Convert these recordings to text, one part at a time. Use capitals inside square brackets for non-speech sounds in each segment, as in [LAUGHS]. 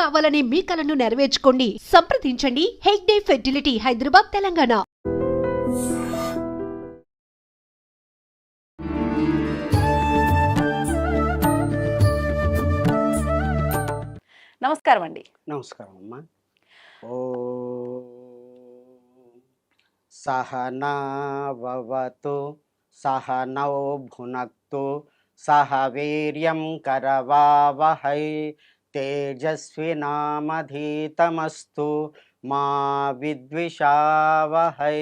కావాలనే మీ కలను నెరవేర్చుకోండి. సంప్రదించండి. హెగ్డే ఫెర్టిలిటీ హైదరాబాద్ తెలంగాణ. నమస్కారం అండి. నమస్కారం అమ్మా. ఓ సహనావతు సహనౌ భునక్తు సహ వీర్యం కరవావహై తేజస్వినామధీతమస్తు మా విద్విషావహై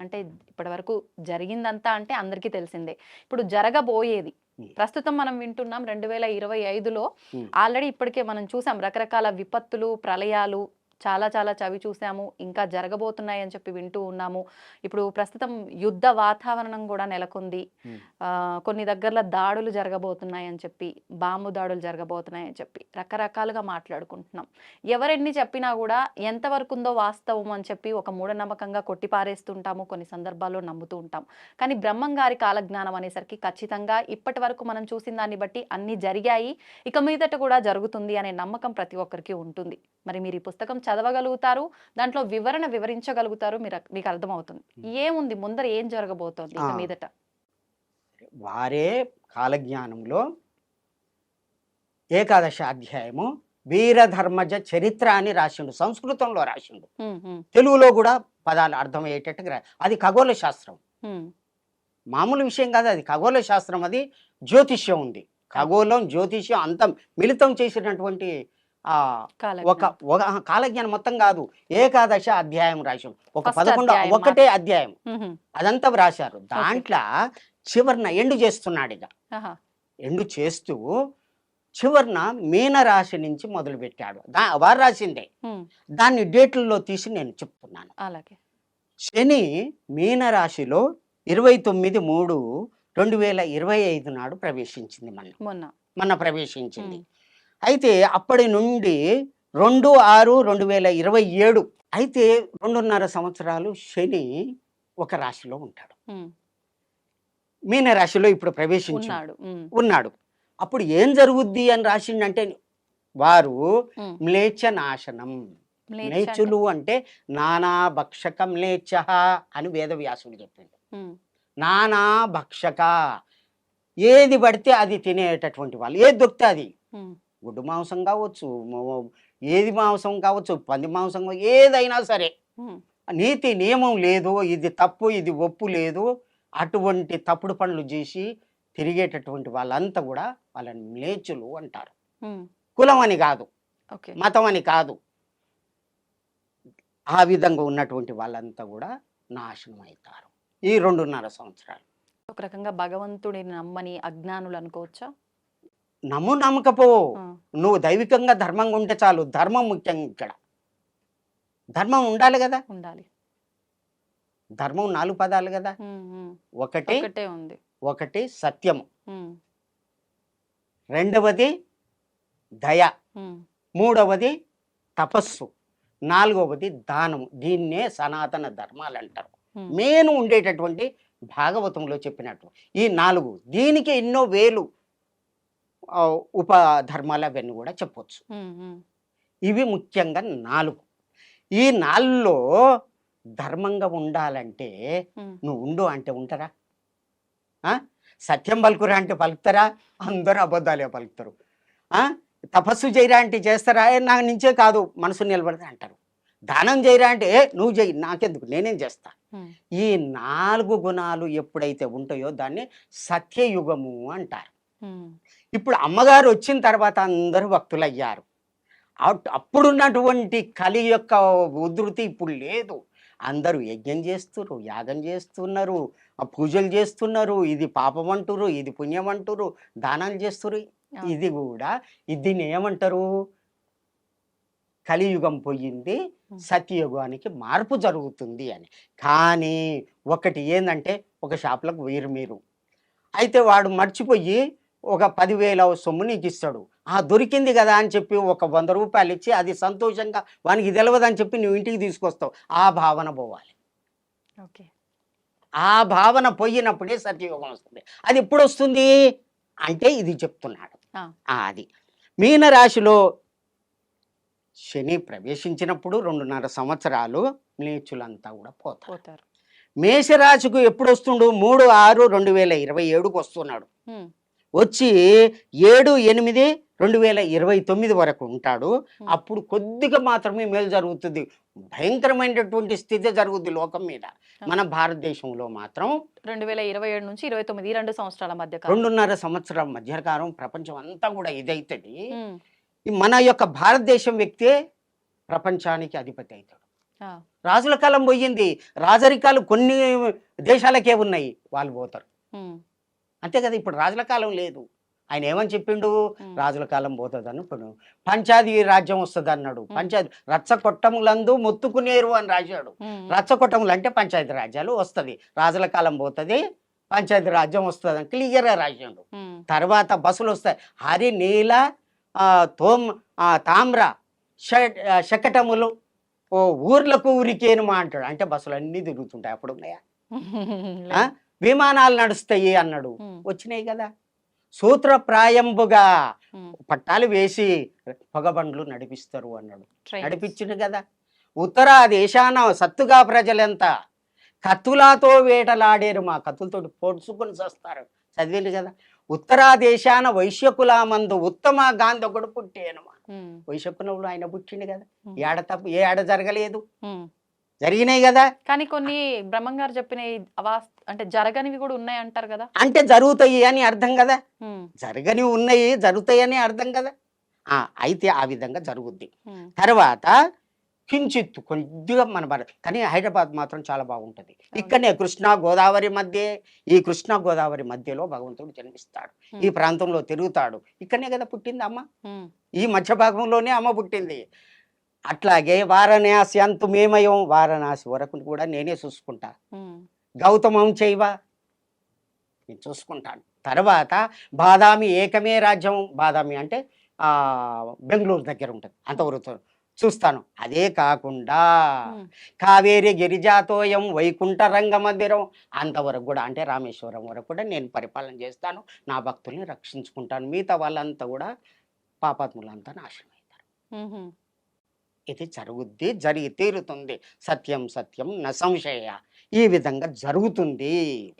అంటే ఇప్పటి వరకు జరిగిందంతా అంటే అందరికీ తెలిసిందే ఇప్పుడు జరగబోయేది. ప్రస్తుతం మనం వింటున్నాం రెండు వేల ఇరవై ఐదులో. ఆల్రెడీ ఇప్పటికే మనం చూసాం రకరకాల విపత్తులు ప్రళయాలు చాలా చాలా చవి చూసాము. ఇంకా జరగబోతున్నాయి అని చెప్పి వింటూ ఉన్నాము. ఇప్పుడు ప్రస్తుతం యుద్ధ వాతావరణం కూడా నెలకొంది. కొన్ని దగ్గరలో దాడులు జరగబోతున్నాయి అని చెప్పి బాంబు దాడులు జరగబోతున్నాయి అని చెప్పి రకరకాలుగా మాట్లాడుకుంటున్నాం. ఎవరెన్ని చెప్పినా కూడా ఎంతవరకు ఉందో వాస్తవం అని చెప్పి ఒక మూఢనమ్మకంగా కొట్టిపారేస్తుంటాము. కొన్ని సందర్భాల్లో నమ్ముతూ ఉంటాం. కానీ బ్రహ్మం గారి కాలజ్ఞానం అనేసరికి ఖచ్చితంగా ఇప్పటి వరకు మనం చూసిన దాన్ని బట్టి అన్ని జరిగాయి. ఇక మీదట కూడా జరుగుతుంది అనే నమ్మకం ప్రతి ఒక్కరికి ఉంటుంది. మరి మీరు ఈ పుస్తకం చదవగలుగుతారు దాంట్లో వివరణ వివరించగలుగుతారు మీరు మీకు అర్థమవుతుంది. ఏముంది? ముందర ఏం జరగబోతోంది ఇక. మీదట? వారే కాలజ్ఞానంలో ఏకాదశ అధ్యాయము వీరధర్మజ చరిత్ర అని రాసిండు సంస్కృతంలో రాసిండు. తెలుగులో కూడా పదాలు అర్థమయ్యేటట్టుగా రా- అది ఖగోళ శాస్త్రం. మామూలు విషయం కాదు అది ఖగోళ శాస్త్రం అది జ్యోతిష్యం ఉంది. ఖగోళం జ్యోతిష్యం అంతం మిళితం చేసినటువంటి ఒక కాలజ్ఞానం. ఒక కాలజ్ఞానం మొత్తం కాదు. ఏకాదశ అధ్యాయం రాశాం. ఒక పదకొండు ఒకటే అధ్యాయం. అదంతా రాశారు దాంట్లో చివరిన ఎండు చేస్తున్నాడు ఇక. ఎండు చేస్తూ చివరిన మీనరాశి నుంచి మొదలు పెట్టాడు దా వారు రాసిందే. దాన్ని డేట్లలో తీసి నేను చెప్తున్నాను. అలాగే. శని మీనరాశిలో ఇరవై తొమ్మిది మూడు రెండు వేల ఇరవై ఐదు నాడు ప్రవేశించింది మన మొన్న. మన ప్రవేశించింది. అయితే అప్పటి నుండి రెండు ఆరు రెండు వేల ఇరవై ఏడు అయితే రెండున్నర సంవత్సరాలు శని ఒక రాశిలో ఉంటాడు. మీన రాశిలో ఇప్పుడు ప్రవేశించి ఉన్నాడు. అప్పుడు ఏం జరుగుద్ది అని రాసిండంటే వారు హ్మ్. మ్లేచ్ఛ నాశనం మ్లేచ్చులు అంటే నానా భక్షక మ్లేచ్ఛ అని వేదవ్యాసుడు చెప్పిండు. నానా భక్షక ఏది పడితే అది తినేటటువంటి వాళ్ళు. ఏది దొరికితే అది. గుడ్డు మాంసం కావచ్చు ఏది మాంసం కావచ్చు పంది మాంసం ఏదైనా సరే. నీతి నియమం లేదు ఇది తప్పు ఇది ఒప్పు లేదు అటువంటి తప్పుడు పనులు చేసి తిరిగేటటువంటి వాళ్ళంతా కూడా వాళ్ళని మ్లేచ్చులు అంటారు. కులం అని కాదు ఓకే. మతం అని కాదు. ఆ విధంగా ఉన్నటువంటి వాళ్ళంతా కూడా నాశనం అవుతారు ఈ రెండున్నర సంవత్సరాలు. ఒక రకంగా భగవంతుడిని నమ్మని అజ్ఞానులు అనుకోవచ్చా? నమ్ము నమ్మకపో నువ్వు దైవికంగా ధర్మంగా ఉంటే చాలు. ధర్మం ముఖ్యం ఇక్కడ. ధర్మం ఉండాలి కదా. ఉండాలి. ధర్మం నాలుగు పదాలు కదా. ఒకటి ఒకటే ఉంది. ఒకటి సత్యము రెండవది దయ. మూడవది తపస్సు. నాలుగవది దానము. దీన్నే సనాతన ధర్మాలు అంటారు. మేను ఉండేటటువంటి భాగవతంలో చెప్పినట్టు. ఈ నాలుగు. దీనికి ఎన్నో వేలు. ఆ, ఉప ధర్మాలు అవన్నీ కూడా చెప్పొచ్చు. ఇవి ముఖ్యంగా నాలుగు ఈ నాలుగులో ధర్మంగా ఉండాలంటే. నువ్వు ఉండు అంటే ఉంటారా ఆ? సత్యం పలుకురా అంటే పలుకుతారా అందరూ అబద్ధాలే పలుకుతారు ఆ? తపస్సు చేయరా అంటే చేస్తారా "ఏ, నా నుంచే కాదు మనసు నిలబడతా అంటారు దానం చేయరా అంటే "ఏ, నువ్వు చేయి నాకెందుకు నేనేం చేస్తా. ఈ నాలుగు గుణాలు ఎప్పుడైతే ఉంటాయో దాన్ని సత్యయుగము అంటారు. ఇప్పుడు అమ్మగారు వచ్చిన తర్వాత అందరూ భక్తులయ్యారు. అప్- అప్పుడున్నటువంటి కలి యొక్క ఉధృతి ఇప్పుడు లేదు. అందరూ యజ్ఞం చేస్తున్నారు యాగం చేస్తున్నారు పూజలు చేస్తున్నారు ఇది పాపం అంటురు ఇది పుణ్యం అంటురు దానాలు చేస్తున్నారు ఆ. ఇది కూడా దీన్ని ఏమంటారు? కలియుగం పోయింది. సత్యయుగానికి మార్పు జరుగుతుంది అని. కానీ ఒకటి ఏంటంటే ఒక షాపులకు వేరు మీరు. అయితే వాడు మర్చిపోయి ఒక పదివేల సొమ్ము నీకు ఇస్తాడు ఆ దొరికింది కదా అని చెప్పి ఒక వంద రూపాయలు ఇచ్చి అది సంతోషంగా వానికి తెలియదని చెప్పి నువ్వు ఇంటికి తీసుకొస్తావు. ఆ భావన పోవాలి. ఓకే. ఆ భావన పోయినప్పుడే సత్యయోగం వస్తుంది. అది ఎప్పుడు వస్తుంది? అంటే ఇది చెప్తున్నాడు. అది. మీనరాశిలో శని ప్రవేశించినప్పుడు రెండున్నర సంవత్సరాలు మ్లేచ్చులంతా కూడా పోతారు. పోతారు. మేషరాశికు ఎప్పుడు వస్తుండు? మూడు ఆరు రెండు వేల ఇరవై ఏడుకు వస్తున్నాడు. వచ్చి ఏడు ఎనిమిది రెండు వేల ఇరవై తొమ్మిది వరకు ఉంటాడు. అప్పుడు కొద్దిగా మాత్రమే మేలు జరుగుతుంది. భయంకరమైనటువంటి స్థితి జరుగుద్ది లోకం మీద. మన భారతదేశంలో మాత్రం రెండు వేల ఇరవై ఏడు నుంచి ఇరవై తొమ్మిది రెండు సంవత్సరాల మధ్య. రెండున్నర సంవత్సరం మధ్యకాలం ప్రపంచం అంతా కూడా ఇదైతుంది. మన యొక్క భారతదేశం వ్యక్తే ప్రపంచానికి అధిపతి అవుతాడు రాజుల కాలం పోయింది. రాజరికాలు కొన్ని దేశాలకే ఉన్నాయి. వాళ్ళు పోతారు. అంతే కదా ఇప్పుడు రాజుల కాలం లేదు. ఆయన ఏమని చెప్పిండు? రాజుల కాలం పోతుందని ఇప్పుడు పంచాది రాజ్యం వస్తుంది అన్నాడు పంచాయతీ రచ్చ కొట్టములందు మొత్తుకునేరు అని రాశాడు. ఉమ్, రచ్చ కొట్టములు అంటే పంచాయతీ రాజ్యాలు వస్తుంది. రాజుల కాలం పోతుంది పంచాయతీ రాజ్యం వస్తుంది అని క్లియర్గా రాశాడు. తర్వాత బస్సులు వస్తాయి. హరి నీల తోమ్ తామ్ర శకటములు ఓ ఊర్లకు ఊరికేనుమా అంటాడు. అంటే బస్సులు అన్నీ తిరుగుతుంటాయి అప్పుడు ఉన్నాయా? [LAUGHS] విమానాలు నడుస్తాయి అన్నాడు. వచ్చినాయి కదా. సూత్రప్రాయంబుగా పట్టాలు వేసి పొగబండ్లు నడిపిస్తారు అన్నాడు. నడిపించిండు కదా. ఉత్తర దేశాన సత్తుగా ప్రజలంతా? కత్తులతో వేటలాడేరు మా కత్తులతోటి పొడుచుకొని చస్తారు చదివిండు కదా. ఉత్తరా దేశాన వైశ్యకుల మందు ఉత్తమ గాంధీ ఒకడు పుట్టేను ఉమ్, వైశ్యకులంలో ఆయన పుట్టిండు కదా. ఏడ తప్పు? ఏ ఆడ జరగలేదు. జరిగినాయి కదా. కానీ కొన్ని బ్రహ్మం గారు చెప్పిన అంటే జరగనివి కూడా ఉన్నాయి అంటారు కదా. అంటే జరుగుతాయి అని అర్థం కదా. ఉమ్, జరగని ఉన్నాయి జరుగుతాయి అని అర్థం కదా. ఆ, అయితే ఆ విధంగా జరుగుద్ది. తర్వాత కించిత్ కొద్దిగా మన భారత్ కానీ హైదరాబాద్ మాత్రం చాలా బాగుంటుంది. ఇక్కడనే కృష్ణా గోదావరి మధ్య ఈ కృష్ణా గోదావరి మధ్యలో భగవంతుడు జన్మిస్తాడు. ఈ ప్రాంతంలో తిరుగుతాడు. ఇక్కడనే కదా పుట్టింది అమ్మ. ఈ మధ్య భాగంలోనే అమ్మ పుట్టింది. అట్లాగే వారణాసి అంతు మేమయం. వారణాసి వరకు కూడా నేనే చూసుకుంటా. గౌతమం చేయవా? నేను చూసుకుంటాను. తర్వాత బాదామి ఏకమే రాజ్యం. బాదామి అంటే ఆ, బెంగళూరు దగ్గర ఉంటుంది. అంతవరకు చూస్తాను. అదే కాకుండా కావేరి గిరిజాతోయం వైకుంఠ రంగ మందిరం అంతవరకు కూడా అంటే రామేశ్వరం వరకు కూడా నేను పరిపాలన చేస్తాను. నా భక్తుల్ని రక్షించుకుంటాను. మిగతా వాళ్ళంతా కూడా పాపాత్ములంతా నాశనం అవుతారు. ఇది జరుగుద్ది జరిగి తీరుతుంది. సత్యం సత్యం న సంశయ. ఈ విధంగా జరుగుతుంది.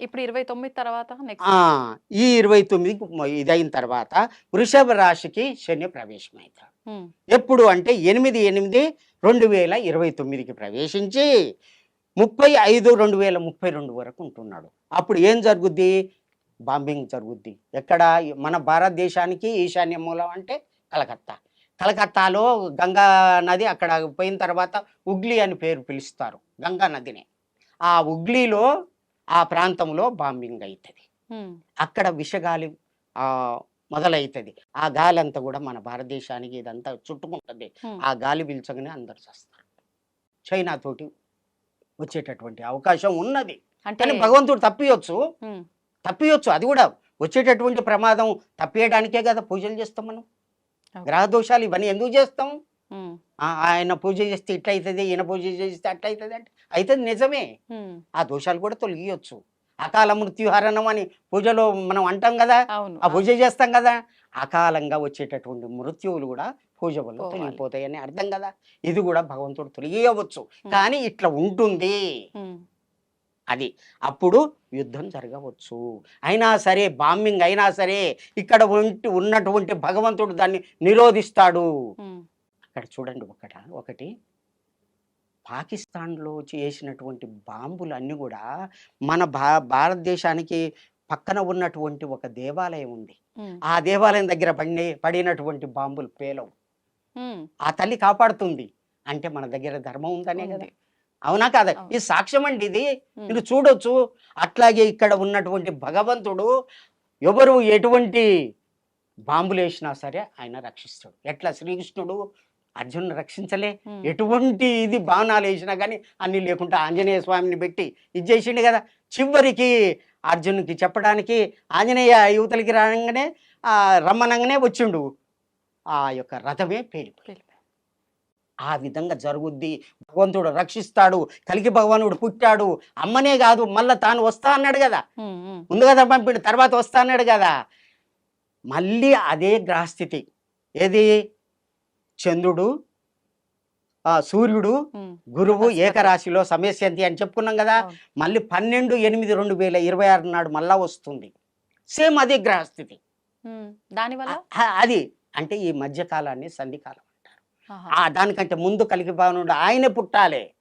ఇప్పుడు ఇరవై తొమ్మిది తర్వాత ఈ ఇరవై తొమ్మిదికి ఇదైన తర్వాత వృషభ రాశికి శని ప్రవేశమవుతాడు ఎప్పుడు అంటే ఎనిమిది ఎనిమిది రెండు వేల ఇరవై తొమ్మిదికి ప్రవేశించి ముప్పై ఐదు రెండు వేల ముప్పై రెండు వరకు ఉంటున్నాడు. అప్పుడు ఏం జరుగుద్ది? బాంబింగ్ జరుగుద్ది. ఎక్కడ? మన భారతదేశానికి ఈశాన్య మూలం అంటే కలకత్తా. కలకత్తాలో గంగా నది అక్కడ పోయిన తర్వాత ఉగ్లీ అని పేరు పిలుస్తారు గంగా నదిని. ఆ ఉగ్లీలో ఆ ప్రాంతంలో బాంబింగ్ అవుతుంది అక్కడ విషగాలి మొదలవుతుంది ఆ గాలి అంతా కూడా మన భారతదేశానికి ఇదంతా చుట్టుకుంటుంది. ఆ గాలి పీల్చగానే అందరు చేస్తారు. చైనా తోటి వచ్చేటటువంటి అవకాశం ఉన్నది. అంటే భగవంతుడు తప్పియొచ్చు. తప్పియొచ్చు. అది కూడా వచ్చేటటువంటి ప్రమాదం తప్పియడానికే కదా పూజలు చేస్తాం మనం. Okay. గ్రహ దోషాలు ఇవన్నీ ఎందుకు చేస్తాం? ఆయన పూజ చేస్తే ఇట్లా అవుతుంది ఈయన పూజ చేస్తే అట్లా అవుతుంది అంటే అయితే నిజమే. ఆ దోషాలు కూడా తొలగియొచ్చు. అకాల మృత్యుహరణం అని పూజలో మనం అంటాం కదా ఆ పూజ చేస్తాం కదా అకాలంగా వచ్చేటటువంటి మృత్యువులు కూడా పూజ వల్ల పోవాలి. తొలగిపోతాయని అర్థం కదా. ఇది కూడా భగవంతుడు తొలగియవచ్చు. కానీ ఇట్లా ఉంటుంది. అది. అప్పుడు యుద్ధం జరగవచ్చు. అయినా సరే బాంబింగ్ అయినా సరే ఇక్కడ ఉంటి ఉన్నటువంటి భగవంతుడు దాన్ని నిరోధిస్తాడు. అక్కడ చూడండి ఒకట ఒకటి. పాకిస్తాన్లో చేసినటువంటి బాంబులు అన్నీ కూడా మన భా భారతదేశానికి పక్కన ఉన్నటువంటి ఒక దేవాలయం ఉంది. ఆ దేవాలయం దగ్గర పడి పడినటువంటి బాంబులు పేలవు. ఆ తల్లి కాపాడుతుంది. అంటే మన దగ్గర ధర్మం ఉందనే కదా. అవునా కాదా. ఇది సాక్ష్యం అండి ఇది. మీరు చూడొచ్చు. అట్లాగే ఇక్కడ ఉన్నటువంటి భగవంతుడు ఎవరు ఎటువంటి బాంబులు వేసినా సరే ఆయన రక్షిస్తాడు. ఎట్లా? శ్రీకృష్ణుడు అర్జునుడు రక్షించలే. ఎటువంటి ఇది బాణాలు వేసినా కానీ అన్ని లేకుండా ఆంజనేయ స్వామిని పెట్టి ఇది చేసిండు కదా. చివరికి అర్జునుకి చెప్పడానికి ఆంజనేయ యువతలకి రాగానే రమ్మనంగానే వచ్చిండు. ఆ యొక్క రథమే వెళ్ళిపోయి. ఆ విధంగా జరుగుద్ది. భగవంతుడు రక్షిస్తాడు. కలికి భగవానుడు పుట్టాడు. అమ్మనే కాదు మళ్ళా తాను వస్తా అన్నాడు కదా. ముందు కదా పంపిండు తర్వాత వస్తా అన్నాడు కదా. మళ్ళీ అదే గ్రహస్థితి. ఏది? చంద్రుడు సూర్యుడు గురువు. ఏకరాశిలో సమస్యంతి అని చెప్పుకున్నాం కదా. మళ్ళీ పన్నెండు ఎనిమిది రెండు వేల ఇరవై ఆరు నాడు మళ్ళా వస్తుంది. సేమ్ అదే గ్రహస్థితి. దానివల్ల? అది. అంటే ఈ మధ్యకాలాన్ని సంధికాలం. ఆ దానికంటే ముందు కలిగి భావనుడు ఆయనే పుట్టాలి.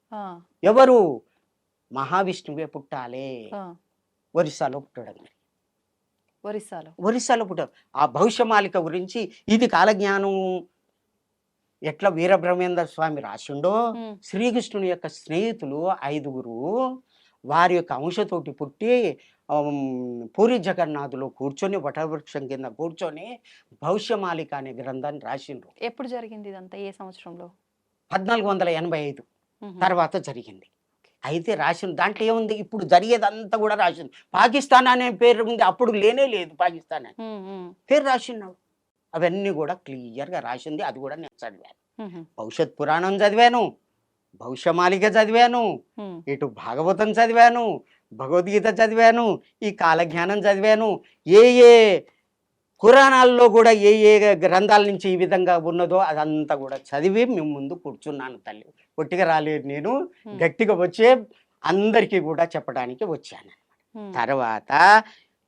ఎవరు? మహావిష్ణువే పుట్టాలి. ఒరిస్సాలో పుట్టడం ఒరిస్సాలో. ఒరిస్సాలో పుట్టాడు. ఆ భవిష్యమాలిక గురించి ఇది కాలజ్ఞానం. ఎట్లా వీరబ్రహ్మేంద్ర స్వామి రాసిండో? శ్రీకృష్ణుని యొక్క స్నేహితులు ఐదుగురు వారి యొక్క అంశతోటి పుట్టి పూరి జగన్నాథులో కూర్చొని వటవృక్షం కింద కూర్చొని భవిష్యమాలిక అనే గ్రంథాన్ని రాసిండ్రు. ఎప్పుడు జరిగింది ఇదంతా? ఏ సంవత్సరంలో? పద్నాలుగు వందల ఎనభై ఐదు. తర్వాత జరిగింది. అయితే రాసిన దాంట్లో ఏముంది? ఇప్పుడు జరిగేదంతా కూడా రాసింది పాకిస్తాన్ అనే పేరు ఉంది. అప్పుడు లేనే లేదు పాకిస్తాన్ అని. పేరు రాసినాడు అవన్నీ కూడా క్లియర్గా రాసింది. అది కూడా నేను చదివాను. భవిష్యత్ పురాణం చదివాను. భవిష్యమాలిక చదివాను ఇటు భాగవతం చదివాను భగవద్గీత చదివాను ఈ కాలజ్ఞానం చదివాను ఏ ఏ పురాణాల్లో కూడా ఏ ఏ గ్రంథాల నుంచి ఈ విధంగా ఉన్నదో అదంతా కూడా చదివి మేము ముందు కూర్చున్నాను తల్లి. ఒట్టిగా రాలేదు నేను. గట్టిగా వచ్చే అందరికీ కూడా చెప్పడానికి వచ్చాను తర్వాత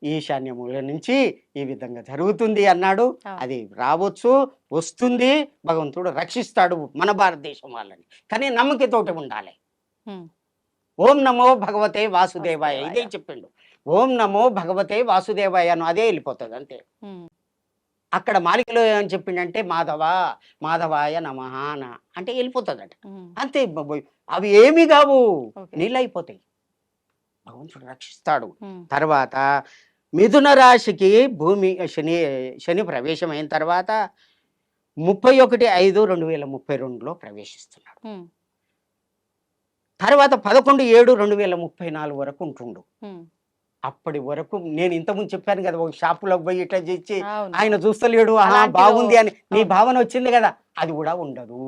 ఈశాన్యముల నుంచి ఈ విధంగా జరుగుతుంది అన్నాడు. అది రావచ్చు వస్తుంది. భగవంతుడు రక్షిస్తాడు మన భారతదేశం వాళ్ళని. కానీ నమ్మకతోటి ఉండాలి. ఓం నమో భగవతే వాసుదేవాయ. ఇదే. చెప్పిండు. ఓం నమో భగవతే వాసుదేవాయ అను అదే వెళ్ళిపోతుంది అంతే. అక్కడ మాలికలో ఏమని చెప్పిండంటే మాధవ మాధవాయ నమః అన. అంటే వెళ్ళిపోతుందట. అంతే అవి ఏమి కావు. ఓకే. నీళ్ళైపోతాయి భగవంతుడు రక్షిస్తాడు. తర్వాత మిథున రాశికి భూమి శని శని ప్రవేశం అయిన తర్వాత ముప్పై ఒకటి ఐదు రెండు వేల ముప్పై రెండులో ప్రవేశిస్తున్నాడు. తర్వాత పదకొండు ఏడు రెండు వేల ముప్పై నాలుగు వరకు ఉంటుండు. అప్పటి వరకు నేను ఇంతకుముందు చెప్పాను కదా ఒక షాపులోకి పోయి ఇట్లా చేసి ఆయన చూస్తలేడు అలాంటిదో- బాగుంది అని. నీ. భావన వచ్చింది కదా అది కూడా ఉండదు.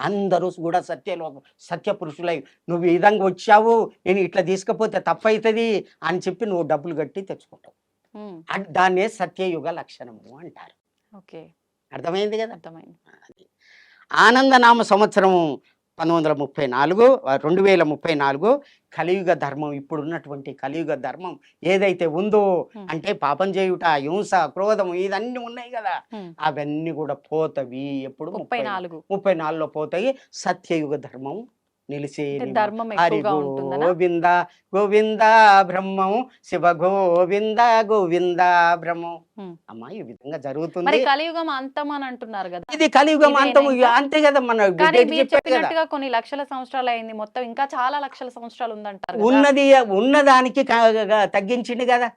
అందరూ కూడా సత్యలోక సత్య పురుషులై నువ్వు ఈ విధంగా వచ్చావు నేను ఇట్లా తీసుకపోతే తప్పవుతుంది అని చెప్పి నువ్వు డబ్బులు కట్టి తెచ్చుకుంటావు. దాన్నే సత్యయుగ లక్షణము అంటారు. ఓకే. అర్థమైంది కదా? అర్థమైంది. ఆనందనామ సంవత్సరం పంతొమ్మిది వందల ముప్పై నాలుగు రెండు వేల ముప్పై నాలుగు కలియుగ ధర్మం ఇప్పుడు ఉన్నటువంటి కలియుగ ధర్మం ఏదైతే ఉందో. అంటే పాపం చేయుట హింస క్రోధం ఇదన్నీ ఉన్నాయి కదా. అవన్నీ కూడా పోతవి ఎప్పుడు? ముప్పై నాలుగు. ముప్పై నాలుగులో పోతాయి సత్యయుగ ధర్మం. ధర్మం హరి గోవింద గోవింద బ్రహ్మం శివ గోవింద గోవింద బ్రహ్మం. అమ్మా ఈ విధంగా జరుగుతుంది. కలియుగం అంతం అని అంటున్నారు కదా. ఇది కలియుగం ఇంకా? అంతే కదా మన చెప్పినట్టుగా కొన్ని లక్షల సంవత్సరాలు అయింది మొత్తం ఇంకా చాలా లక్షల సంవత్సరాలు ఉందంటారు. ఉన్నది ఉన్నదానికి తగ్గించిండు కదా.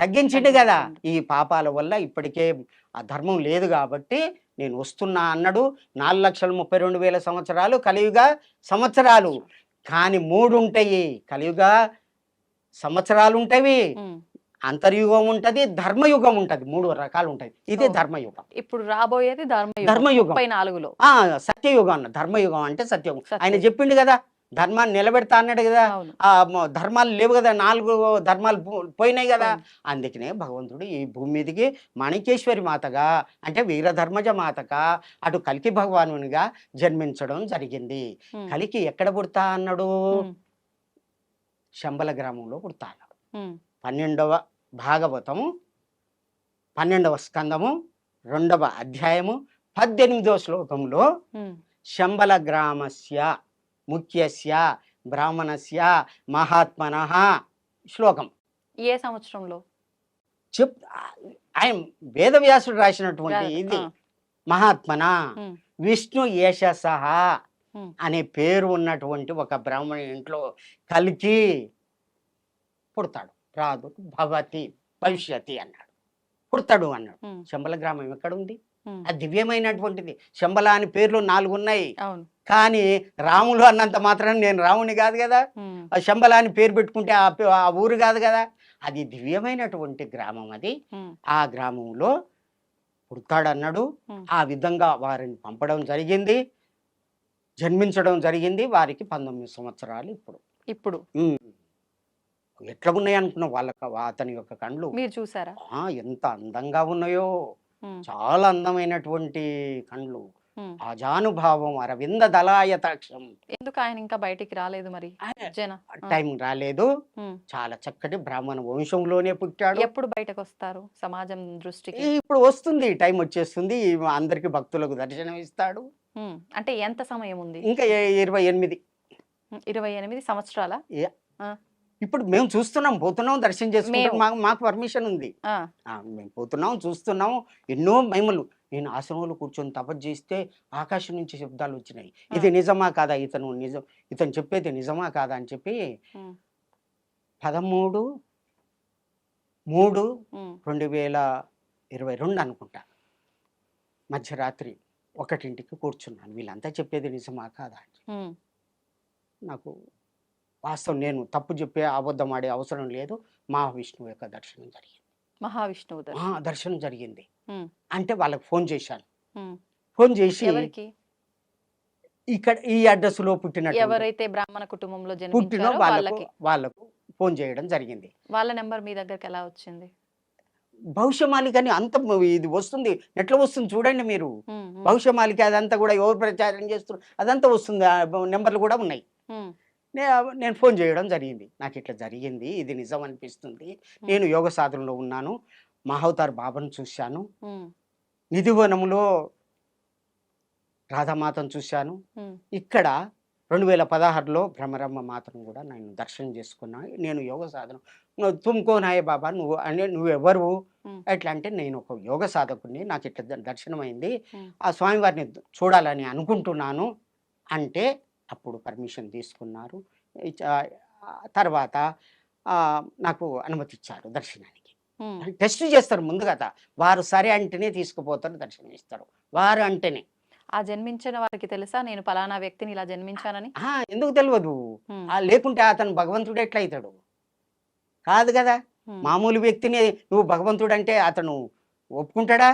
తగ్గించిండు కదా. ఈ పాపాల వల్ల ఇప్పటికే ఆ ధర్మం లేదు కాబట్టి నేను వస్తున్నా అన్నాడు. నాలుగు లక్షల ముప్పై రెండు వేల సంవత్సరాలు కలియుగ సంవత్సరాలు. కానీ మూడు ఉంటాయి కలియుగ సంవత్సరాలు ఉంటాయి. అంతర్యుగం ఉంటది ధర్మయుగం ఉంటది. మూడు రకాలు ఉంటాయి ఇది. ధర్మయుగం. ఇప్పుడు రాబోయేది ధర్మయుగం. ధర్మయుగం. నాలుగులో. ఆ సత్యయుగం అన్న. ధర్మయుగం అంటే సత్యయుగం. ఆయన చెప్పిండు కదా ధర్మాన్ని నిలబెడతా అన్నాడు కదా. ఆ ధర్మాలు లేవు కదా నాలుగు ధర్మాలు పోయినాయి కదా. అందుకనే భగవంతుడు ఈ భూమి మీదకి మాణికేశ్వరి మాతగా అంటే వీరధర్మజ మాతగా అటు కలికి భగవానునిగా జన్మించడం జరిగింది. కలికి ఎక్కడ పుడతా అన్నాడు? శంబల గ్రామంలో పుడతా అన్నాడు. పన్నెండవ భాగవతము పన్నెండవ స్కందము రెండవ అధ్యాయము పద్దెనిమిదవ శ్లోకంలో శంబల గ్రామస్య ముఖ్యస్య బ్రాహ్మణస్య మహాత్మన శ్లోకం. ఏ సంవత్సరంలో? చెప్ ఆయన వేదవ్యాసుడు రాసినటువంటి ఇది మహాత్మన విష్ణు యశసహ ఉమ్, అనే పేరు ఉన్నటువంటి ఒక బ్రాహ్మణ ఇంట్లో కలికి పుడతాడు. రాదు భవతి భవిష్యతి అన్నాడు. పుడతాడు అన్నాడు. శంబల గ్రామం ఎక్కడుంది ఉమ్, అది దివ్యమైనటువంటిది. శంబల అని పేర్లు నాలుగు ఉన్నాయి కానీ రాములు అన్నంత మాత్రం నేను రాముని కాదు కదా. శంబల అని పేరు పెట్టుకుంటే ఆ ఊరు కాదు కదా. అది దివ్యమైనటువంటి గ్రామం అది. ఆ గ్రామంలో పుడతాడన్నాడు. ఆ విధంగా వారిని పంపడం జరిగింది. జన్మించడం జరిగింది వారికి పంతొమ్మిది సంవత్సరాలు ఇప్పుడు. ఇప్పుడు. ఎట్లా ఉన్నాయి అనుకున్నావు? వాళ్ళకి అతని యొక్క కండ్లు మీరు చూసారా? ఎంత అందంగా ఉన్నాయో. చాలా అందమైనటువంటి కండ్లు. ఉమ్. అజానుభావం అరవింద దళాయతాక్షం ఎందుకు ఆయన ఇంకా బయటికి రాలేదు మరి? టైం రాలేదు. చాలా చక్కటి బ్రాహ్మణ వంశంలోనే పుట్టాడు. ఎప్పుడు బయటకు వస్తారు సమాజం దృష్టికి? ఇప్పుడు వస్తుంది టైం వచ్చేస్తుంది అందరికి భక్తులకు దర్శనం ఇస్తాడు. అంటే ఎంత సమయం ఉంది? ఇంకా ఇరవై ఎనిమిది. ఇరవై ఎనిమిది సంవత్సరాల? ఇప్పుడు మేము చూస్తున్నాం పోతున్నాం దర్శనం చేసుకుంటాం. మాకు మాకు పర్మిషన్ ఉంది. మేము పోతున్నాం చూస్తున్నాం ఎన్నో మహిమలు. నేను ఆశ్రమంలో కూర్చొని తపస్సు చేస్తే ఆకాశం నుంచి శబ్దాలు వచ్చినాయి. ఇది నిజమా కాదా? ఇతను నిజం ఇతను చెప్పేది నిజమా కాదా అని చెప్పి పదమూడు మూడు రెండు వేల ఇరవై రెండు అనుకుంటా. మధ్యరాత్రి ఒకటింటికి కూర్చున్నాను. వీళ్ళంతా చెప్పేది నిజమా కాదా అని నాకు వాస్తవం నేను తప్పు చెప్పే అబద్ధం ఆడే అవసరం లేదు. మహావిష్ణువు యొక్క దర్శనం జరిగింది. మహావిష్ణువు దర్శనం. జరిగింది. అంటే వాళ్ళకి ఫోన్ చేశాను. ఫోన్ చేసి ఎవరికి? ఇక్కడ ఈ అడ్రస్లో పుట్టిన ఎవరైతే బ్రాహ్మణ కుటుంబంలో పుట్టిన వాళ్ళకు వాళ్ళకి. ఫోన్ చేయడం జరిగింది. వాళ్ళ నెంబర్ మీ దగ్గరికి ఎలా వచ్చింది? భవిష్యమాలిక అని అంత ఇది వస్తుంది. ఎట్లా వస్తుంది చూడండి మీరు. భవిష్యమాలిక అదంతా కూడా ఎవరు ప్రచారం చేస్తున్నారు? అదంతా వస్తుంది. నెంబర్లు కూడా ఉన్నాయి. నేను ఫోన్ చేయడం జరిగింది. నాకు ఇట్లా జరిగింది ఇది నిజం అనిపిస్తుంది. నేను యోగ సాధనలో ఉన్నాను. మహవతార్ బాబాను చూశాను. నిధివనంలో రాధామాతను చూశాను. ఇక్కడ రెండు వేల పదహారులో భ్రమరమ్మ మాతను కూడా నేను దర్శనం చేసుకున్నా. నేను యోగ సాధన నువ్వు తుమ్కో నాయ బాబా నువ్వు అంటే నువ్వు ఎవరు. ఎట్లా అంటే నేను ఒక యోగ సాధకుని నాకు ఇట్లా ద- దర్శనమైంది. ఉమ్. ఆ స్వామివారిని చూడాలని అనుకుంటున్నాను. అంటే అప్పుడు పర్మిషన్ తీసుకున్నారు. తర్వాత నాకు అనుమతి ఇచ్చారు దర్శనానికి టెస్ట్ చేస్తారు ముందుగా వారు సరే అంటేనే తీసుకుపోతారు దర్శనం ఇస్తారు. వారు అంటేనే. ఆ జన్మించిన వారికి తెలుసా? నేను పలానా వ్యక్తిని ఇలా జన్మించానని? ఎందుకు తెలియదు లేకుంటే అతను భగవంతుడు ఎట్లా అవుతాడు కాదు. కదా మామూలు వ్యక్తిని నువ్వు భగవంతుడు అంటే అతను ఒప్పుకుంటాడా?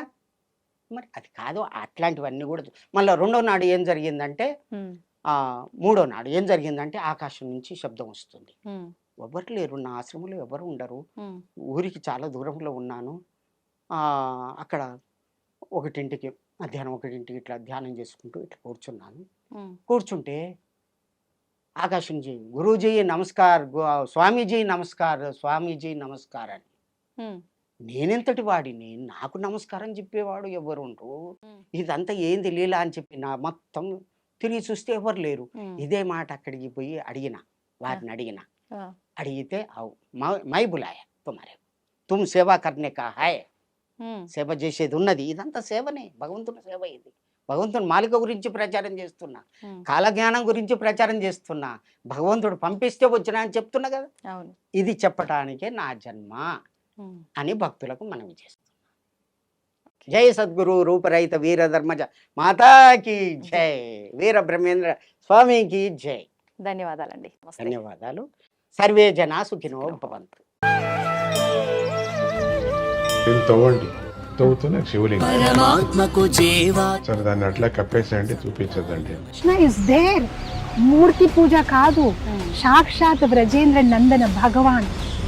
మరి అది కాదు అట్లాంటివన్నీ కూడా మళ్ళీ రెండో నాడు ఏం జరిగిందంటే మూడో నాడు ఏం జరిగిందంటే ఆకాశం నుంచి శబ్దం వస్తుంది. ఎవరు లేరు నా ఆశ్రమంలో ఎవరు ఉండరు. ఊరికి చాలా దూరంలో ఉన్నాను. అక్కడ ఒకటింటికి మధ్యాహ్నం ఒకటింటికి ఇట్లా ధ్యానం చేసుకుంటూ ఇట్లా కూర్చున్నాను. కూర్చుంటే ఆకాశం జీ గురూజీ నమస్కార్ స్వామీజీ నమస్కార్ స్వామీజీ నమస్కార్ అని. నేనెంతటి వాడిని నాకు నమస్కారం చెప్పేవాడు ఎవరు ఉండరు ఇదంతా ఏంది లీలా అని చెప్పి నా మొత్తం తిరిగి చూస్తే ఎవరు లేరు. ఇదే మాట అక్కడికి పోయి అడిగిన వారిని అడిగిన. అడిగితే అవు మై- బులాయ తుమారే తుమ్ సేవా కర్నే కా హాయ్. సేవ చేసేది ఉన్నది. ఇదంతా సేవనే భగవంతుని సేవ ఇది. భగవంతుని మాలిక గురించి ప్రచారం చేస్తున్నా. కాలజ్ఞానం గురించి ప్రచారం చేస్తున్నా. భగవంతుడు పంపిస్తే వచ్చినా అని చెప్తున్నా కదా. ఇది చెప్పటానికే నా జన్మ అని భక్తులకు మనవి చేస్తున్నా జై సద్గురు రూపరహిత వీర ధర్మజ మాతాకి జై. వీర బ్రహ్మేంద్ర స్వామికి జై. ధన్యవాదాలండి. ధన్యవాదాలు. సర్వే జనా సుఖినో భవంతు. దీన్ని తవ్వండి. తవ్వుతూనే శివలింగం. పరమాత్మకు జీవా. సరే దాన్ని అట్లా కప్పేసేయండి చూపించదండి కృష్ణ ఇస్ దేర్ మూర్తి పూజ కాదు. సాక్షాత్ బ్రజేంద్ర నందన భగవాన్.